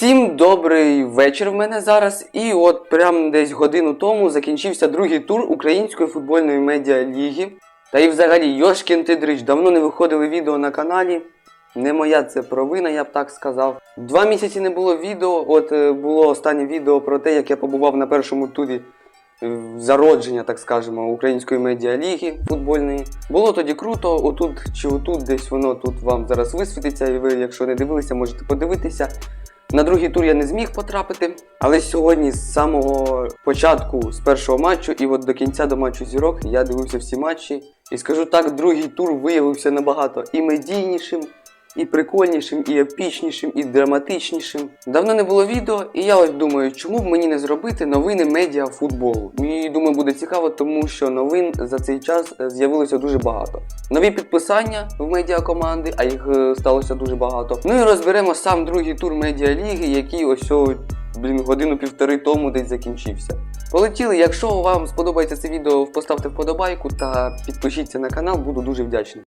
Всім добрий вечір в мене зараз. І от прямо десь годину тому закінчився другий тур Української футбольної медіаліги. Та і взагалі, Йошкін Тидрич, давно не виходили відео на каналі. Не моя це провина, я б так сказав. Два місяці не було відео. От е, було останнє відео про те, як я побував на першому турі е, зародження, так скажемо, Української медіаліги футбольної. Було тоді круто, отут чи отут, десь воно тут вам зараз висвітиться, і ви, якщо не дивилися, можете подивитися. На другий тур я не зміг потрапити, але сьогодні з самого початку, з першого матчу, і от до кінця до матчу зірок я дивився всі матчі. І скажу так, другий тур виявився набагато і медійнішим, і прикольнішим, і епічнішим, і драматичнішим. Давно не було відео, і я ось думаю, чому б мені не зробити новини медіа футболу. І думаю, буде цікаво, тому що новин за цей час е, з'явилося дуже багато. Нові підписання в медіа команди, а їх е, сталося дуже багато. Ну і розберемо сам другий тур медіаліги, який ось блін, годину-півтори тому десь закінчився. Полетіли, якщо вам сподобається це відео, поставте вподобайку та підпишіться на канал, буду дуже вдячний.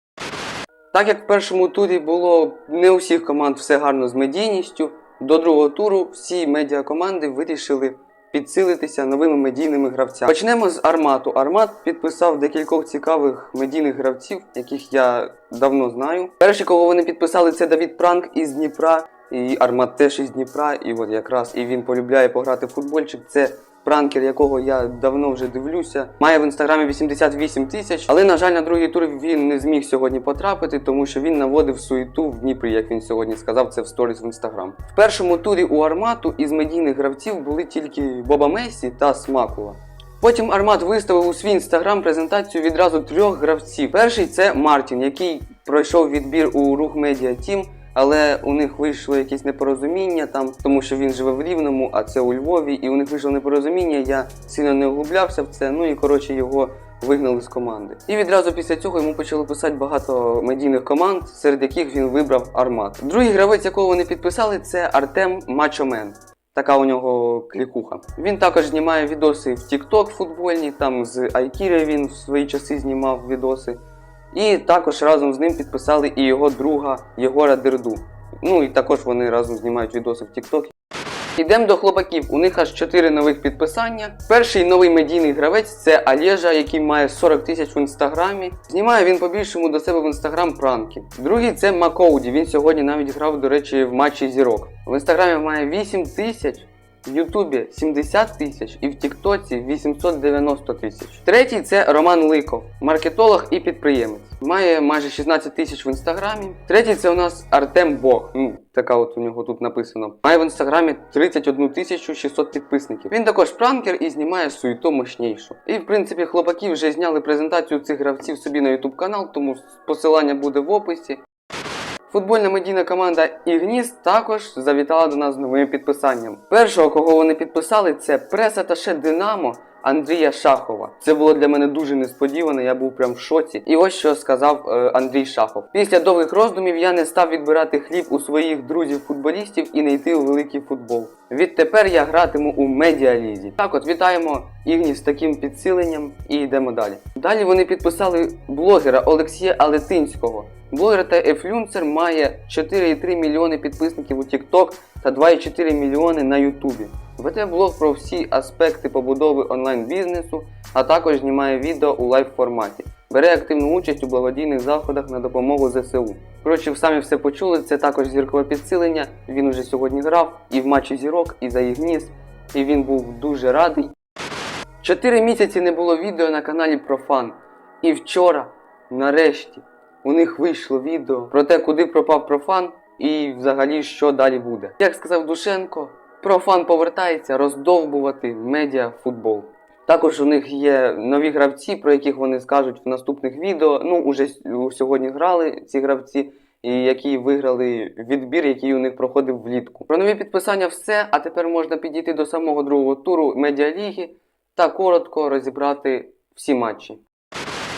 Так як в першому турі було не у всіх команд все гарно з медійністю, до другого туру всі медіакоманди вирішили підсилитися новими медійними гравцями. Почнемо з Армату. Армат підписав декількох цікавих медійних гравців, яких я давно знаю. Перші, кого вони підписали, це Давід Пранк із Дніпра. І Армат теж із Дніпра, і от якраз і він полюбляє пограти в футбольчик. Це пранкер, якого я давно вже дивлюся. Має в інстаграмі 88 тисяч, але на жаль, на другий тур він не зміг сьогодні потрапити, тому що він наводив суету в Дніпрі, як він сьогодні сказав, це в сторіс в інстаграм. В першому турі у Армату із медійних гравців були тільки Боба Месі та Смакула. Потім Армат виставив у свій інстаграм презентацію відразу трьох гравців. Перший це Мартін, який пройшов відбір у рух Медіа Тім. Але у них вийшло якесь непорозуміння там, тому що він живе в Рівному, а це у Львові, і у них вийшло непорозуміння. Я сильно не углублявся в це. Ну і коротше його вигнали з команди. І відразу після цього йому почали писати багато медійних команд, серед яких він вибрав Армат. Другий гравець, якого вони підписали, це Артем Мачомен. Така у нього клікуха. Він також знімає відоси в TikTok футбольні, там з Айкіри він в свої часи знімав відоси. І також разом з ним підписали і його друга Єгора Дерду. Ну і також вони разом знімають відоси в TikTok. Ідемо до хлопаків. У них аж 4 нових підписання. Перший новий медійний гравець це Олежа, який має 40 тисяч в інстаграмі. Знімає він по-більшому до себе в інстаграм пранки. Другий це Макоуді. Він сьогодні навіть грав, до речі, в матчі зірок. В інстаграмі має 8 тисяч. В Ютубі 70 тисяч і в Тіктоці 890 тисяч. Третій це Роман Ликов, маркетолог і підприємець. Має майже 16 тисяч в інстаграмі. Третій це у нас Артем Бог. Ну, така от у нього тут написано. Має в інстаграмі 31 тисячу 600 підписників. Він також пранкер і знімає суєту мощнішу. І в принципі хлопаки вже зняли презентацію цих гравців собі на YouTube канал, тому посилання буде в описі. Футбольна медійна команда Ігніс також завітала до нас з новим підписанням. Першого, кого вони підписали, це прес-аташе Динамо Андрія Шахова. Це було для мене дуже несподівано, я був прям в шоці. І ось що сказав е, Андрій Шахов. Після довгих роздумів я не став відбирати хліб у своїх друзів-футболістів і не йти у великий футбол. Відтепер я гратиму у медіалізі. Так от вітаємо Ігніс з таким підсиленням і йдемо далі. Далі вони підписали блогера Олексія Алетинського. Блогер та ефлюнсер має 4,3 мільйони підписників у TikTok та 2,4 мільйони на Ютубі. Веде блог про всі аспекти побудови онлайн-бізнесу, а також знімає відео у лайв форматі. Бере активну участь у благодійних заходах на допомогу ЗСУ. Коротше, самі все почули, це також зіркове підсилення. Він уже сьогодні грав і в матчі зірок, і за Ігніс, і він був дуже радий. Чотири місяці не було відео на каналі Профан. І вчора, нарешті, у них вийшло відео про те, куди пропав профан і взагалі що далі буде. Як сказав Душенко, профан повертається роздовбувати медіа футбол. Також у них є нові гравці, про яких вони скажуть в наступних відео. Ну, уже сьогодні грали ці гравці, які виграли відбір, який у них проходив влітку. Про нові підписання все. А тепер можна підійти до самого другого туру медіаліги та коротко розібрати всі матчі.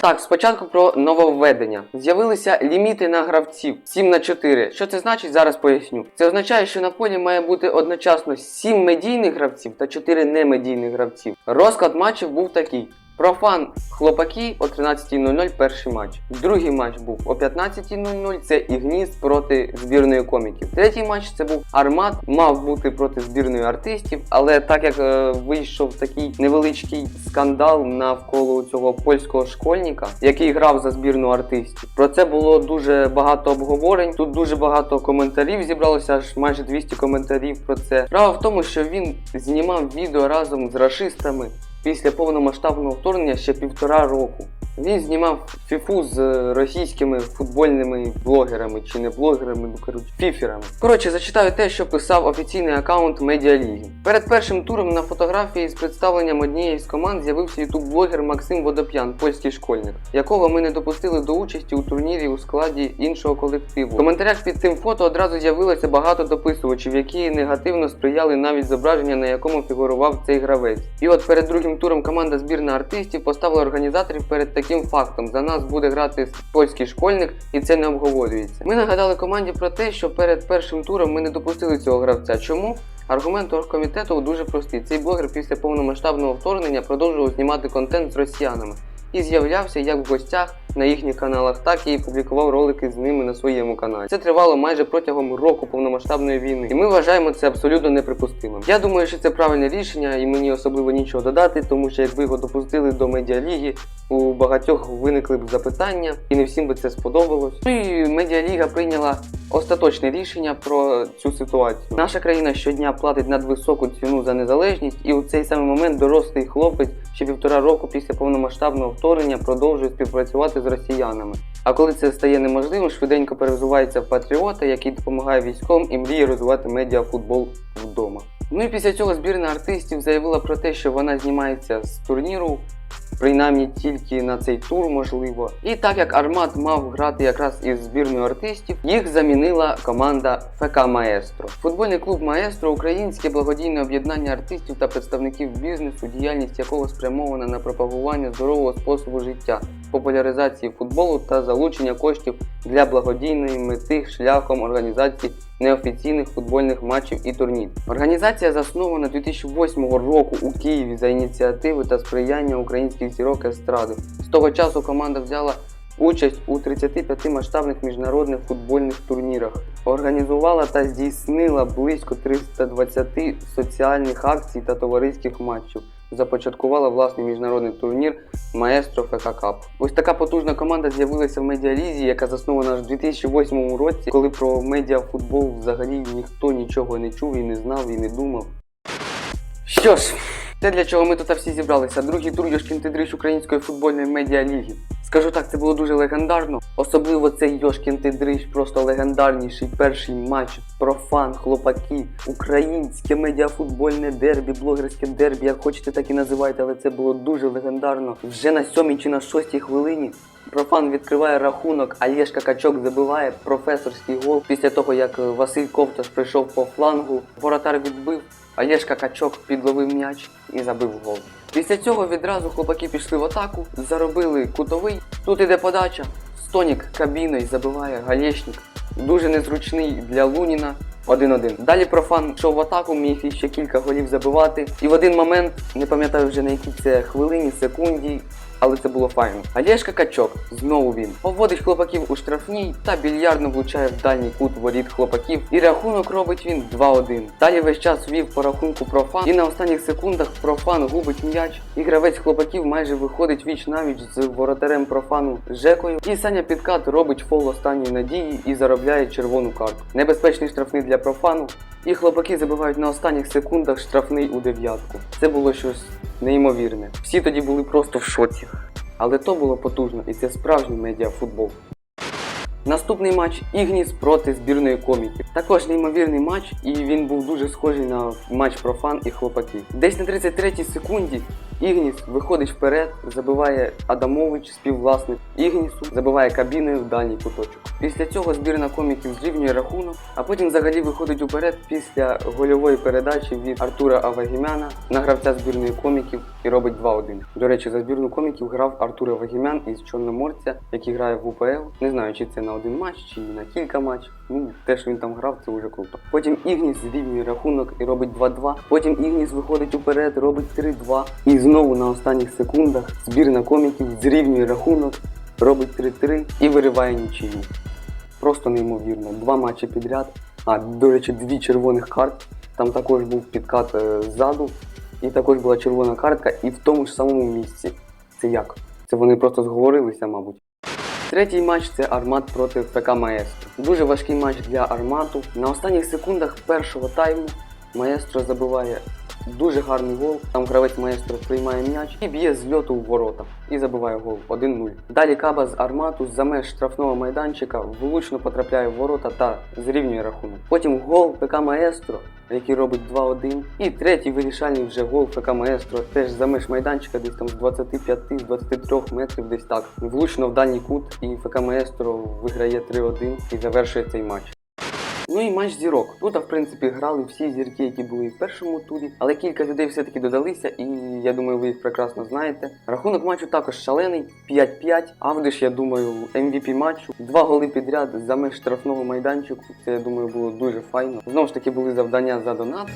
Так, спочатку про нововведення. З'явилися ліміти на гравців 7 на 4. Що це значить? Зараз поясню. Це означає, що на полі має бути одночасно 7 медійних гравців та 4 немедійних гравців. Розклад матчів був такий: Профан хлопаки о 13.00 перший матч. Другий матч був о 15.00. Це Ігніс проти збірної коміків. Третій матч це був Армат, мав бути проти збірної артистів, але так як е, вийшов такий невеличкий скандал навколо цього польського школьника, який грав за збірну артистів. Про це було дуже багато обговорень. Тут дуже багато коментарів зібралося, аж майже 200 коментарів про це. Справа в тому, що він знімав відео разом з рашистами після повномасштабного вторгнення ще півтора року. Він знімав фіфу з е, російськими футбольними блогерами чи не блогерами, ну коротше, фіферами. Коротше, зачитаю те, що писав офіційний аккаунт Медіаліги. Перед першим туром на фотографії з представленням однієї з команд з'явився ютуб-блогер Максим Водоп'ян, польський школьник, якого ми не допустили до участі у турнірі у складі іншого колективу. В коментарях під цим фото одразу з'явилося багато дописувачів, які негативно сприяли навіть зображення, на якому фігурував цей гравець. І от перед другим туром команда збірна артистів поставила організаторів перед таким фактом: за нас буде грати польський школьник, і це не обговорюється. Ми нагадали команді про те, що перед першим туром ми не допустили цього гравця. Чому? Аргумент оргкомітету дуже простий. Цей блогер після повномасштабного вторгнення продовжував знімати контент з росіянами і з'являвся як в гостях на їхніх каналах, так і публікував ролики з ними на своєму каналі. Це тривало майже протягом року повномасштабної війни, і ми вважаємо це абсолютно неприпустимим. Я думаю, що це правильне рішення, і мені особливо нічого додати, тому що якби його допустили до медіаліги, у багатьох виникли б запитання, і не всім би це сподобалось. Ну і медіаліга прийняла остаточне рішення про цю ситуацію. Наша країна щодня платить надвисоку ціну за незалежність, і у цей самий момент дорослий хлопець ще півтора року після повномасштабного вторгнення продовжує співпрацювати з росіянами. А коли це стає неможливим, швиденько перевзувається в патріота, який допомагає військовим і мріє розвивати медіафутбол вдома. Ну і після цього збірна артистів заявила про те, що вона знімається з турніру, принаймні тільки на цей тур, можливо. І так як Армат мав грати якраз із збірною артистів, їх замінила команда ФК Маестро. Футбольний клуб Маестро українське благодійне об'єднання артистів та представників бізнесу, діяльність якого спрямована на пропагування здорового способу життя, популяризації футболу та залучення коштів для благодійної мети шляхом організації неофіційних футбольних матчів і турнірів. Організація заснована 2008 року у Києві за ініціативи та сприяння українських зірок естради. З того часу команда взяла участь у 35 масштабних міжнародних футбольних турнірах, організувала та здійснила близько 320 соціальних акцій та товариських матчів. Започаткувала власний міжнародний турнір Маестро ФК Кап. Ось така потужна команда з'явилася в медіалізі, яка заснована аж в 2008 році, коли про медіафутбол взагалі ніхто нічого не чув і не знав і не думав. Що ж, те для чого ми тут всі зібралися. Другий тур Йошкін Тидрич Української футбольної медіаліги. Скажу так, це було дуже легендарно. Особливо цей Йошкін Тидрич, просто легендарніший перший матч. Профан, хлопаки, українське медіафутбольне дербі, блогерське дербі, як хочете, так і називайте, але це було дуже легендарно. Вже на сьомій чи на шостій хвилині Профан відкриває рахунок, а Єшка Качок забиває професорський гол після того, як е, Василь Ковташ прийшов по флангу. Воротар відбив, а Єшка Качок підловив м'яч і забив гол. Після цього відразу хлопаки пішли в атаку, заробили кутовий. Тут іде подача. Стонік кабіною забиває Галєшник. Дуже незручний для Луніна. 1-1. Далі профан йшов в атаку, міг ще кілька голів забивати. І в один момент, не пам'ятаю вже на якій це хвилині, секунді, але це було файно. Олєшка Качок, знову він, поводить хлопаків у штрафній та більярдно влучає в дальній кут воріт хлопаків. І рахунок робить він 2-1. Далі весь час вів по рахунку профан. І на останніх секундах профан губить м'яч. І гравець хлопаків майже виходить віч навіч з воротарем профану Жекою. І Саня Підкат робить фол останньої надії і заробляє червону картку. Небезпечний штрафний для профану. І хлопаки забивають на останніх секундах штрафний у дев'ятку. Це було щось неймовірне. Всі тоді були просто в шоці. Але то було потужно, і це справжній медіафутбол. Наступний матч Ігніс проти збірної коміків. Також неймовірний матч, і він був дуже схожий на матч профан і хлопаки. Десь на 33-й секунді Ігніс виходить вперед, забиває Адамович, співвласник Ігнісу, забиває кабіною в дальній куточок. Після цього збірна коміків зрівнює рахунок, а потім взагалі виходить уперед після гольової передачі від Артура Авагімяна на гравця збірної коміків і робить 2-1. До речі, за збірну коміків грав Артур Авагімян із Чорноморця, який грає в УПЛ. Не знаю, чи це на один матч, чи на кілька матчів. Ну, те, що він там грав, це вже круто. Потім Ігніс зрівнює рахунок і робить 2-2. Потім Ігніс виходить уперед, робить 3-2. І знову на останніх секундах збірна коміків зрівнює рахунок, робить 3-3 і вириває нічию. Просто неймовірно. Два матчі підряд. А, до речі, дві червоних карт. Там також був підкат е, ззаду, і також була червона картка, і в тому ж самому місці. Це як? Це вони просто зговорилися, мабуть. Третій матч це Армат проти ФК Маестро. Дуже важкий матч для Армату. На останніх секундах першого тайму Маестро забиває дуже гарний гол. Там гравець Маестро приймає м'яч і б'є з льоту в ворота. І забиває гол 1-0. Далі Каба з Армату за меж штрафного майданчика влучно потрапляє в ворота та зрівнює рахунок. Потім гол ФК Маестро, який робить 2-1. І третій вирішальний вже гол ФК Маестро теж за меж майданчика, десь там з 25-23 метрів, десь так. Влучно в дальній кут, і ФК Маестро виграє 3-1 і завершує цей матч. Ну і матч зірок. Тут, в принципі, грали всі зірки, які були в першому турі, але кілька людей все-таки додалися, і я думаю, ви їх прекрасно знаєте. Рахунок матчу також шалений 5-5. Авдиш, я думаю, MVP матчу. Два голи підряд за меж штрафного майданчику. Це я думаю було дуже файно. Знову ж таки були завдання за донат.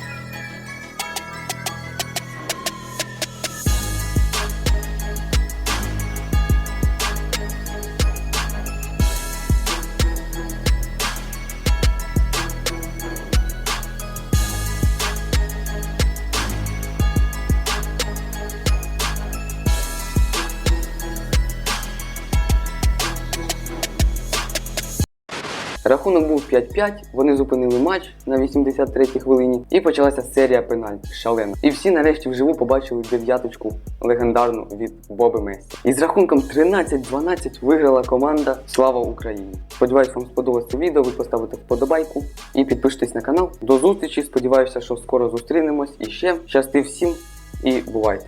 Рахунок був 5-5, вони зупинили матч на 83-й хвилині і почалася серія пенальті. Шалена. І всі нарешті вживу побачили дев'яточку легендарну від Боби Месі. І з рахунком 13-12 виграла команда Слава Україні. Сподіваюсь, вам сподобалось це відео. Ви поставите вподобайку і підпишитесь на канал. До зустрічі. Сподіваюся, що скоро зустрінемось. І ще щасти всім і бувайте!